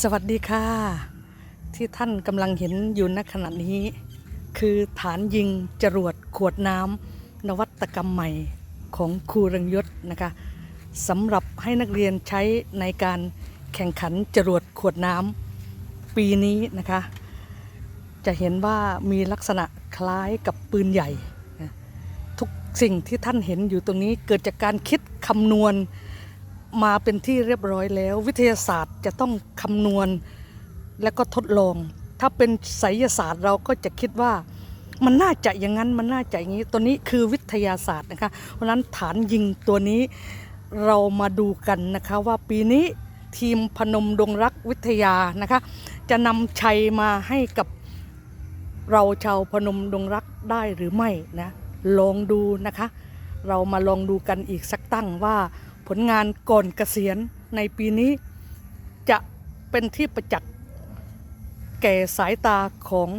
สวัสดีค่ะ ที่ท่านกำลังเห็นอยู่ณขณะนี้ คือฐานยิงจรวดขวดน้ำนวัตกรรมใหม่ของครูเรังยศนะคะสำหรับให้นักเรียนใช้ในการแข่งขันจรวดขวดน้ำปีนี้นะคะ จะเห็นว่ามีลักษณะคล้ายกับปืนใหญ่ ทุกสิ่งที่ท่านเห็นอยู่ตรงนี้เกิดจากการคิดคำนวณ มาเป็นที่เรียบร้อยแล้ว วิทยาศาสตร์จะต้องคำนวณและก็ทดลอง ถ้าเป็นไสยศาสตร์เราก็จะคิดว่ามันน่าจะอย่างนั้นมันน่าจะอย่างนี้ตัวนี้คือวิทยาศาสตร์นะคะเพราะฉะนั้นฐานยิงตัวนี้เรามาดูกันนะคะว่าปีนี้ทีมพนมดงรักวิทยานะคะ จะนำชัยมาให้กับเราชาวพนมดงรักได้หรือไม่นะลองดูนะคะ เรามาลองดูกันอีกสักตั้งว่า ผลงานก่อนเกษียณในปีนี้ จะเป็นที่ประจักษ์แก่สายตาของ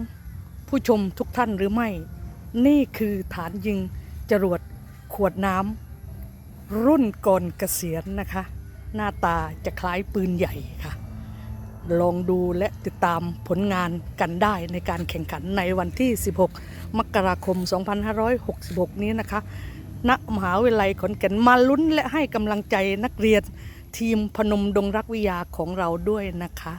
ผู้ชมทุกท่านหรือไม่ นี่คือฐานยิงจรวดขวดน้ำรุ่นก่อนเกษียณนะคะ หน้าตาจะคล้ายปืนใหญ่ค่ะ ลองดูและติดตามผลงานกันได้ในการแข่งขันในวันที่ 16 มกราคม 2566 นี้นะคะ ณมหาวิทยาลัยขอนแก่นมาลุ้นและให้กำลังใจนักเรียนทีมพนมดงรักวิทยาของเราด้วยนะคะ